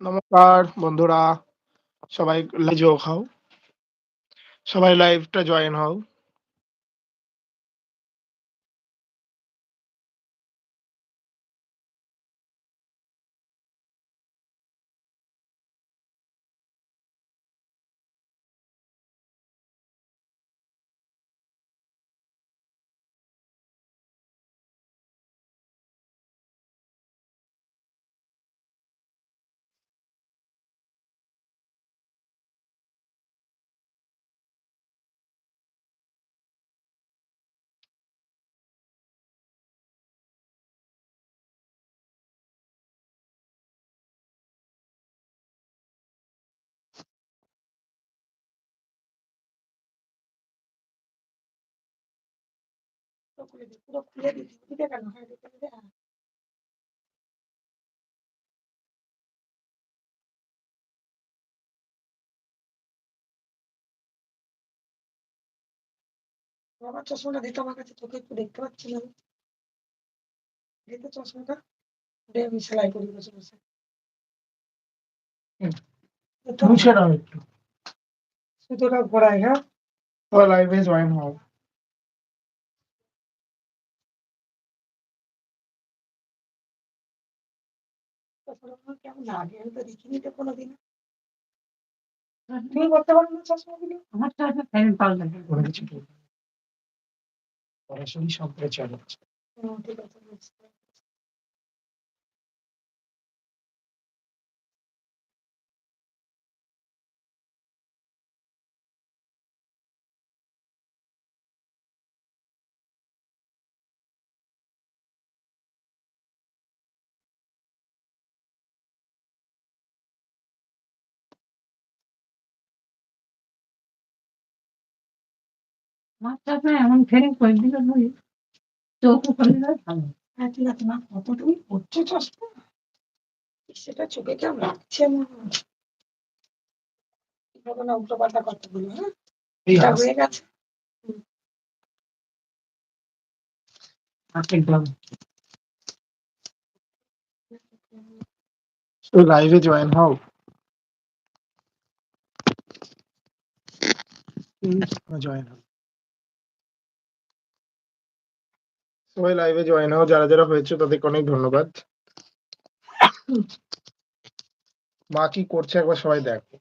নমস্কার বন্ধুরা সবাই লাইভ হও। সবাই লাইভটা জয়েন হও। পুরো খুলে দিই, পুরো খুলে দিই, দিতে কেন? হ্যাঁ, দিতে দিতে, হ্যাঁ। আমার চশমাটা দিতে আমার কাছে তোকে একটু দেখতে পাচ্ছি না আমি। দিতে চশমাটা আমি সেলাই করি বসে বসে মুছে নাও একটু সুতোটা ঘোরাই হ্যাঁ লাইভে জয়েন হও চশমাটা কেমন? লাগে আমি তো দেখিনি তো কোনোদিন তুমি করতে পারো না চশমাগুলো আমার তো একটা ফ্যান পাল্টা কোনো কিছু পড়াশোনা সম্প্রচার হচ্ছে। ঠিক আছে আপনার এমন ফ্যান করে দিলে বলি চোখও করে দিলে ভালো। হ্যাঁ ঠিক আছে না কত তুমি পড়ছো চশমা? সেটা চোখে কেমন লাগছে না। কথা বলো হ্যাঁ? এটা হয়ে গেছে। লাইভে জয়েন হও। জয়েন হও। সবাই লাইভে জয়েন হও, যারা যারা হয়েছে তাদেরকে অনেক ধন্যবাদ। মা কি করছে একবার সবাই দেখো।